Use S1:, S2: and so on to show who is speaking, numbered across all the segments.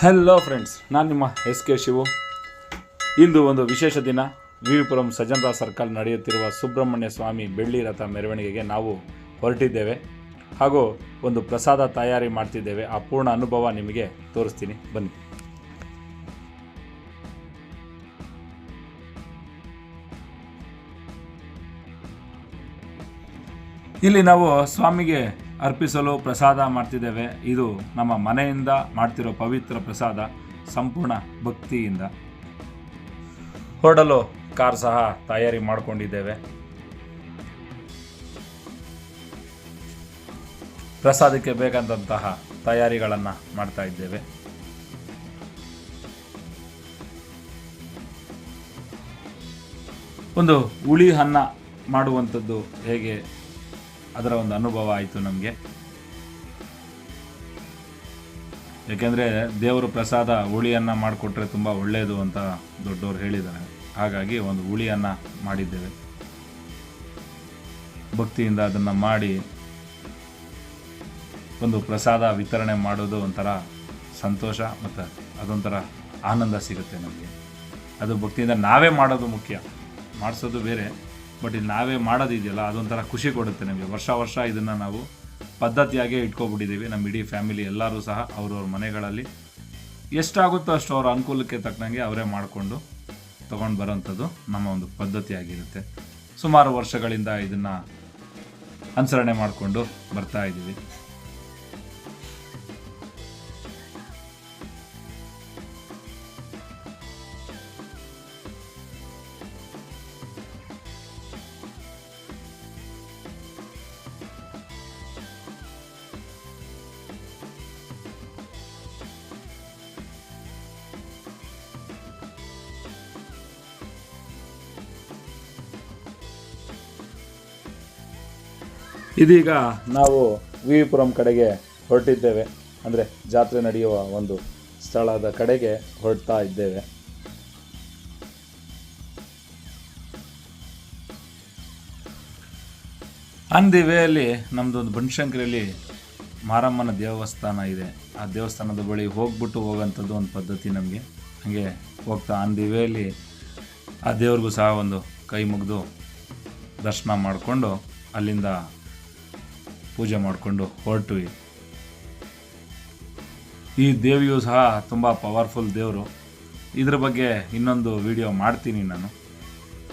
S1: Hello friends ನಾನು ನಿಮ್ಮ S K Shivu. ಇಂದು ಒಂದು ವಿಶೇಷ ದಿನ. ವಿವಿಪುರಂ ಸಜ್ಜನರಾವ್ ಸರ್ಕಲ್ ನಡೆಯುತ್ತಿರುವ ಸುಬ್ರಹ್ಮಣ್ಯ ಸ್ವಾಮಿ ಬೆಳ್ಳಿ ರಥ ಮೆರವಣಿಗೆಗೆ ನಾವು ಹೊರಟಿದ್ದೇವೆ. ಹಾಗೂ ಒಂದು ಪ್ರಸಾದ ತಯಾರಿ ಮಾಡ್ತಿದ್ದೇವೆ. ಆ ಪೂರ್ಣ ಅನುಭವ ನಿಮಗೆ ತೋರಿಸ್ತೀನಿ. ಬನ್ನಿ. ಇಲ್ಲಿ ನಾವು ಸ್ವಾಮಿಗೆ ಅರ್ಪಿಸಲು ಪ್ರಸಾದ ಮಾಡ್ತಿದ್ದೇವೆ. ಇದು ನಮ್ಮ ಮನೆಯಿಂದ ಮಾಡ್ತಿರೋ ಪವಿತ್ರ ಪ್ರಸಾದ, ಸಂಪೂರ್ಣ ಭಕ್ತಿಯಿಂದ. ಹೊರಡಲು ಕಾರ್ ಸಹ ತಯಾರಿ ಮಾಡಿಕೊಂಡಿದ್ದೇವೆ. ಪ್ರಸಾದಕ್ಕೆ ಬೇಕಾದಂತಹ ತಯಾರಿಗಳನ್ನು ಮಾಡ್ತಾ ಇದ್ದೇವೆ. ಒಂದು ಹುಳಿ ಅನ್ನ ಮಾಡುವಂಥದ್ದು ಹೇಗೆ? ಅದರ ಒಂದು ಅನುಭವ ಆಯಿತು ನಮಗೆ. ಏಕೆಂದರೆ ದೇವರ ಪ್ರಸಾದ ಹುಳಿಯನ್ನು ಮಾಡಿಕೊಟ್ರೆ ತುಂಬ ಒಳ್ಳೆಯದು ಅಂತ ದೊಡ್ಡವರು ಹೇಳಿದ್ದಾರೆ. ಹಾಗಾಗಿ ಒಂದು ಹುಳಿಯನ್ನು ಮಾಡಿದ್ದೇವೆ. ಭಕ್ತಿಯಿಂದ ಅದನ್ನು ಮಾಡಿ ಒಂದು ಪ್ರಸಾದ ವಿತರಣೆ ಮಾಡೋದು ಒಂಥರ ಸಂತೋಷ ಮತ್ತು ಅದೊಂಥರ ಆನಂದ ಸಿಗುತ್ತೆ ನಮಗೆ. ಅದು ಭಕ್ತಿಯಿಂದ ನಾವೇ ಮಾಡೋದು ಮುಖ್ಯ. ಮಾಡಿಸೋದು ಬೇರೆ. ಬಟ್ ಇಲ್ಲಿ ನಾವೇ ಮಾಡೋದಿದೆಯಲ್ಲ ಅದೊಂಥರ ಖುಷಿ ಕೊಡುತ್ತೆ ನಮಗೆ. ವರ್ಷ ವರ್ಷ ಇದನ್ನು ನಾವು ಪದ್ಧತಿಯಾಗೇ ಇಟ್ಕೊಬಿಟ್ಟಿದ್ದೀವಿ. ನಮ್ಮ ಇಡೀ ಫ್ಯಾಮಿಲಿ ಎಲ್ಲರೂ ಸಹ ಅವ್ರವ್ರ ಮನೆಗಳಲ್ಲಿ. ಎಷ್ಟಾಗುತ್ತೋ ಅಷ್ಟು ಅವ್ರ ಅನುಕೂಲಕ್ಕೆ ತಕ್ಕನಂಗೆ ಅವರೇ ಮಾಡಿಕೊಂಡು ತೊಗೊಂಡು ಬರೋಂಥದ್ದು ನಮ್ಮ ಒಂದು ಪದ್ಧತಿಯಾಗಿರುತ್ತೆ. ಸುಮಾರು ವರ್ಷಗಳಿಂದ ಇದನ್ನು ಅನುಸರಣೆ ಮಾಡಿಕೊಂಡು ಬರ್ತಾ ಇದ್ದೀವಿ. ಇದೀಗ ನಾವು ವಿವಿಪುರಂ ಕಡೆಗೆ ಹೊರಟಿದ್ದೇವೆ. ಅಂದರೆ ಜಾತ್ರೆ ನಡೆಯುವ ಒಂದು ಸ್ಥಳದ ಕಡೆಗೆ ಹೊರಡ್ತಾ ಇದ್ದೇವೆ. ಆನ್ ದಿ ವೇಯಲ್ಲಿ ನಮ್ಮದೊಂದು ಬನಶಂಕರಿಯಲ್ಲಿ ಮಾರಮ್ಮನ ದೇವಸ್ಥಾನ ಇದೆ. ಆ ದೇವಸ್ಥಾನದ ಬಳಿ ಹೋಗ್ಬಿಟ್ಟು ಹೋಗೋಂಥದ್ದು ಒಂದು ಪದ್ಧತಿ ನಮಗೆ. ಹಾಗೆ ಹೋಗ್ತಾ ಆನ್ ದಿ ವೇಯಲ್ಲಿ ಆ ದೇವ್ರಿಗೂ ಸಹ ಒಂದು ಕೈ ಮುಗಿದು ದರ್ಶನ ಮಾಡಿಕೊಂಡು ಅಲ್ಲಿಂದ ಪೂಜೆ ಮಾಡಿಕೊಂಡು ಹೊರಟ್ವಿ ಈ ದೇವಿಯು ಸಹ ತುಂಬ ಪವರ್ಫುಲ್ ದೇವರು. ಇದ್ರ ಬಗ್ಗೆ ಇನ್ನೊಂದು ವಿಡಿಯೋ ಮಾಡ್ತೀನಿ ನಾನು.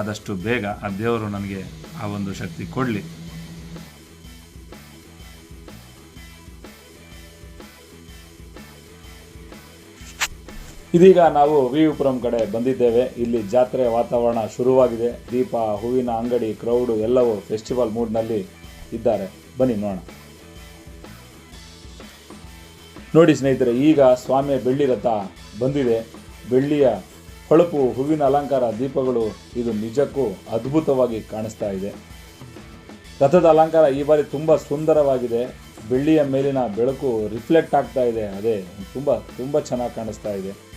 S1: ಆದಷ್ಟು ಬೇಗ ಆ ದೇವರು ನನಗೆ ಆ ಒಂದು ಶಕ್ತಿ ಕೊಡಲಿ. ಇದೀಗ ನಾವು ವಿವಿಪುರಂ ಕಡೆ ಬಂದಿದ್ದೇವೆ. ಇಲ್ಲಿ ಜಾತ್ರೆ ವಾತಾವರಣ ಶುರುವಾಗಿದೆ. ದೀಪ, ಹೂವಿನ ಅಂಗಡಿ ಕ್ರೌಡು ಎಲ್ಲವೂ ಫೆಸ್ಟಿವಲ್ ಮೂಡ್ನಲ್ಲಿ ಇದ್ದಾರೆ. ಬನ್ನಿ ನೋಡೋಣ. ನೋಡಿ ಸ್ನೇಹಿತರೆ, ಈಗ ಸ್ವಾಮಿಯ ಬೆಳ್ಳಿ ರಥ ಬಂದಿದೆ. ಬೆಳ್ಳಿಯ ಹೊಳಪು, ಹೂವಿನ ಅಲಂಕಾರ, ದೀಪಗಳು ಇದು ನಿಜಕ್ಕೂ ಅದ್ಭುತವಾಗಿ ಕಾಣಿಸ್ತಾ ಇದೆ. ರಥದ ಅಲಂಕಾರ ಈ ಬಾರಿ ತುಂಬ ಸುಂದರವಾಗಿದೆ. ಬೆಳ್ಳಿಯ ಮೇಲಿನ ಬೆಳಕು ರಿಫ್ಲೆಕ್ಟ್ ಆಗ್ತಾ ಇದೆ. ಅದೇ, ತುಂಬ ತುಂಬ ಚೆನ್ನಾಗಿ ಕಾಣಿಸ್ತಾ ಇದೆ.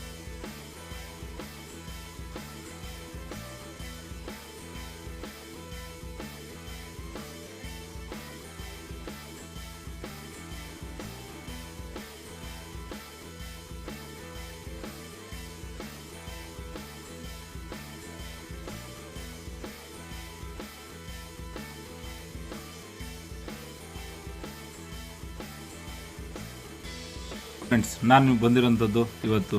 S1: ಫ್ರೆಂಡ್ಸ್, ನಾನು ಬಂದಿರೋಂಥದ್ದು ಇವತ್ತು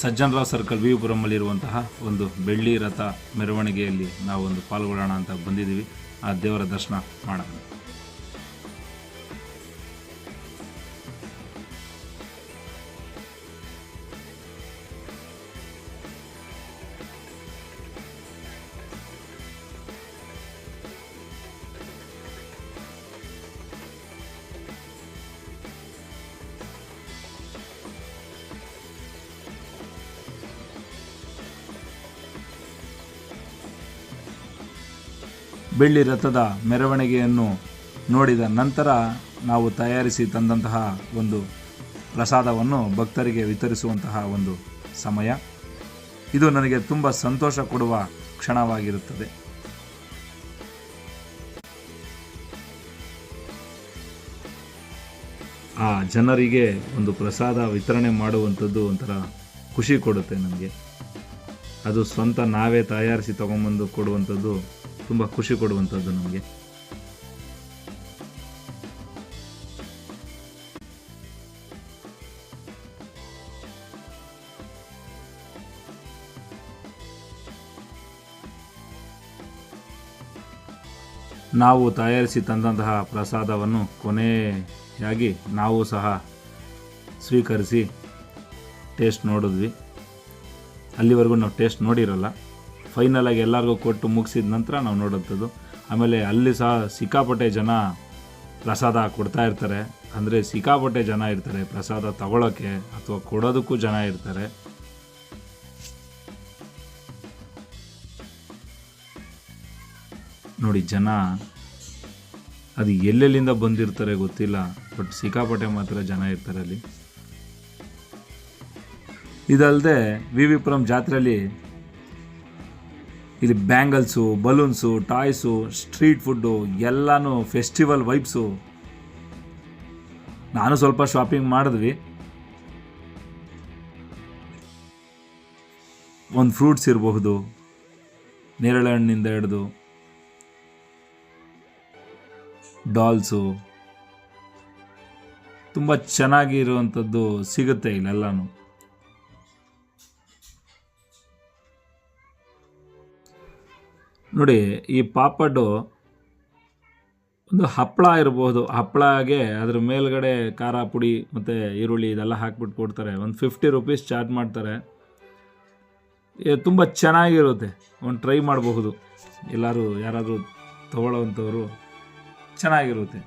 S1: ಸಜ್ಜನರಾವ್ ಸರ್ಕಲ್ ವಿವಿಪುರಮಲ್ಲಿರುವಂತಹ ಒಂದು ಬೆಳ್ಳಿ ರಥ ಮೆರವಣಿಗೆಯಲ್ಲಿ ನಾವು ಒಂದು ಪಾಲ್ಗೊಳ್ಳೋಣ ಅಂತ ಬಂದಿದ್ದೀವಿ. ಆ ದೇವರ ದರ್ಶನ ಮಾಡೋಣ. ಬೆಳ್ಳಿ ರಥದ ಮೆರವಣಿಗೆಯನ್ನು ನೋಡಿದ ನಂತರ ನಾವು ತಯಾರಿಸಿ ತಂದಂತಹ ಒಂದು ಪ್ರಸಾದವನ್ನು ಭಕ್ತರಿಗೆ ವಿತರಿಸುವಂತಹ ಒಂದು ಸಮಯ. ಇದು ನನಗೆ ತುಂಬ ಸಂತೋಷ ಕೊಡುವ ಕ್ಷಣವಾಗಿರುತ್ತದೆ. ಆ ಜನರಿಗೆ ಒಂದು ಪ್ರಸಾದ ವಿತರಣೆ ಮಾಡುವಂಥದ್ದು ಒಂಥರ ಖುಷಿ ಕೊಡುತ್ತೆ ನನಗೆ. ಅದು ಸ್ವಂತ ನಾವೇ ತಯಾರಿಸಿ ತಗೊಂಬಂದು ಕೊಡುವಂಥದ್ದು ತುಂಬ ಖುಷಿ ಕೊಡುವಂಥದ್ದು ನಮಗೆ. ನಾವು ತಯಾರಿಸಿ ತಂದಂತಹ ಪ್ರಸಾದವನ್ನು ಕೊನೆಯಾಗಿ ನಾವು ಸಹ ಸ್ವೀಕರಿಸಿ ಟೇಸ್ಟ್ ನೋಡಿದ್ವಿ. ಅಲ್ಲಿವರೆಗೂ ನಾವು ಟೇಸ್ಟ್ ನೋಡಿರಲ್ಲ. ಫೈನಲಾಗಿ ಎಲ್ಲರಿಗೂ ಕೊಟ್ಟು ಮುಗಿಸಿದ ನಂತರ ನಾವು ನೋಡೋಂಥದ್ದು. ಆಮೇಲೆ ಅಲ್ಲಿ ಸಹ ಸಿಕ್ಕಾಪಟ್ಟೆ ಜನ ಪ್ರಸಾದ ಕೊಡ್ತಾ ಇರ್ತಾರೆ. ಅಂದರೆ ಸಿಕ್ಕಾಪಟ್ಟೆ ಜನ ಇರ್ತಾರೆ ಪ್ರಸಾದ ತಗೊಳ್ಳೋಕ್ಕೆ ಅಥವಾ ಕೊಡೋದಕ್ಕೂ ಜನ ಇರ್ತಾರೆ. ನೋಡಿ ಜನ ಅದು ಎಲ್ಲೆಲ್ಲಿಂದ ಬಂದಿರ್ತಾರೆ ಗೊತ್ತಿಲ್ಲ, ಬಟ್ ಸಿಕ್ಕಾಪಟ್ಟೆ ಮಾತ್ರ ಜನ ಇರ್ತಾರೆ ಅಲ್ಲಿ. ಇದಲ್ಲದೆ ವಿ ವಿಪುರಂ ಜಾತ್ರೆಯಲ್ಲಿ ಇಲ್ಲಿ bangles, balloons, toys, street food, ಎಲ್ಲನೂ ಫೆಸ್ಟಿವಲ್ ವೈಬ್ಸು. ನಾನು ಸ್ವಲ್ಪ ಶಾಪಿಂಗ್ ಮಾಡಿದ್ವಿ. ಒಂದು ಫ್ರೂಟ್ಸ್ ಇರಬಹುದು ನೇರಳೆ ಹಣ್ಣಿಂದ ಹಿಡ್ದು, ಡಾಲ್ಸು. ತುಂಬ ಚೆನ್ನಾಗಿರುವಂಥದ್ದು ಸಿಗುತ್ತೆ ಇಲ್ಲೆಲ್ಲನೂ. ನೋಡಿ, ಈ ಪಾಪಡ್ಡು ಒಂದು ಹಪ್ಪಳ ಇರಬಹುದು ಹಪ್ಪಳಗೆ ಅದ್ರ ಮೇಲ್ಗಡೆ ಖಾರ ಪುಡಿ ಮತ್ತು ಈರುಳ್ಳಿ ಇದೆಲ್ಲ ಹಾಕ್ಬಿಟ್ಟು ಕೊಡ್ತಾರೆ. ಒಂದು ಫಿಫ್ಟಿ ರುಪೀಸ್ ಚಾರ್ಜ್ ಮಾಡ್ತಾರೆ. ತುಂಬ ಚೆನ್ನಾಗಿರುತ್ತೆ. ಒಂದು ಟ್ರೈ ಮಾಡಬಹುದು. ಎಲ್ಲರೂ ಯಾರಾದರೂ ತಗೊಳ್ಳೋವಂಥವ್ರು ಚೆನ್ನಾಗಿರುತ್ತೆ.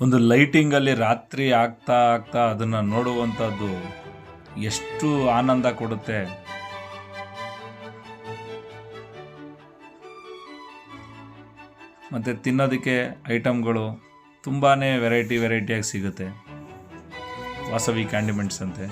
S1: ಒಂದು ಲೈಟಿಂಗಲ್ಲಿ ರಾತ್ರಿ ಆಗ್ತಾ ಆಗ್ತಾ ಅದನ್ನು ನೋಡುವಂಥದ್ದು ಎಷ್ಟು ಆನಂದ ಕೊಡುತ್ತೆ. ಮತ್ತು ತಿನ್ನೋದಕ್ಕೆ ಐಟಮ್ಗಳು ತುಂಬಾ ವೆರೈಟಿ ವೆರೈಟಿಯಾಗಿ ಸಿಗುತ್ತೆ. ವಾಸವಿ ಕ್ಯಾಂಡಿಮೆಂಟ್ಸ್ ಅಂತೆ.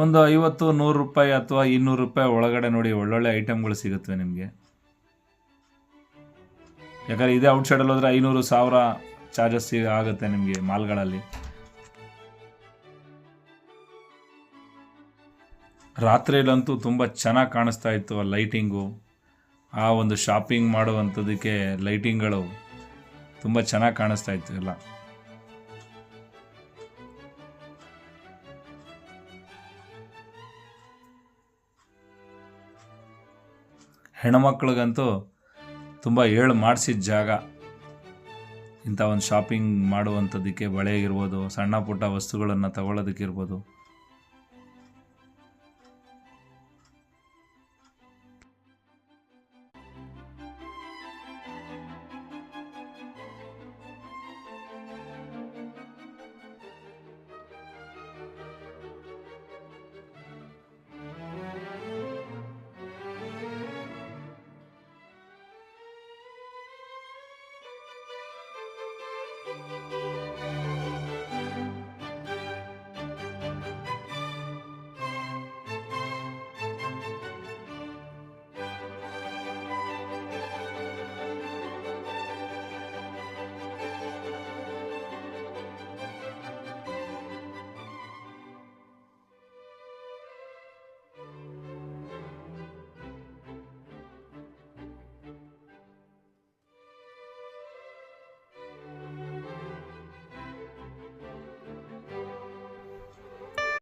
S1: ಒಂದು ಐವತ್ತು, ನೂರು ರೂಪಾಯಿ ಅಥವಾ ಇನ್ನೂರು ರೂಪಾಯಿ ಒಳಗಡೆ ನೋಡಿ ಒಳ್ಳೊಳ್ಳೆ ಐಟಮ್ಗಳು ಸಿಗುತ್ತವೆ ನಿಮಗೆ. ಯಾಕಂದರೆ ಇದೇ ಔಟ್ಸೈಡಲ್ಲಿ ಹೋದರೆ ಐನೂರು ಸಾವಿರ ಚಾರ್ಜಸ್ ಆಗುತ್ತೆ ನಿಮಗೆ ಮಾಲ್ಗಳಲ್ಲಿ. ರಾತ್ರಿಯಲ್ಲಂತೂ ತುಂಬ ಚೆನ್ನಾಗಿ ಕಾಣಿಸ್ತಾ ಇತ್ತು ಆ ಲೈಟಿಂಗು ಆ ಒಂದು ಶಾಪಿಂಗ್ ಮಾಡುವಂಥದ್ದಕ್ಕೆ ಲೈಟಿಂಗ್ಗಳು ತುಂಬ ಚೆನ್ನಾಗಿ ಕಾಣಿಸ್ತಾ ಇತ್ತು ಎಲ್ಲ. ಹೆಣ್ಮಕ್ಳಿಗಂತೂ ತುಂಬ ಏಳು ಮಾಡಿಸಿದ ಜಾಗ. ಇಂಥ ಒಂದು ಶಾಪಿಂಗ್ ಮಾಡುವಂಥದ್ದಕ್ಕೆ ಬಳೆ ಇರ್ಬೋದು, ಸಣ್ಣ ಪುಟ್ಟ ವಸ್ತುಗಳನ್ನು ತಗೊಳ್ಳೋದಕ್ಕಿರ್ಬೋದು thank you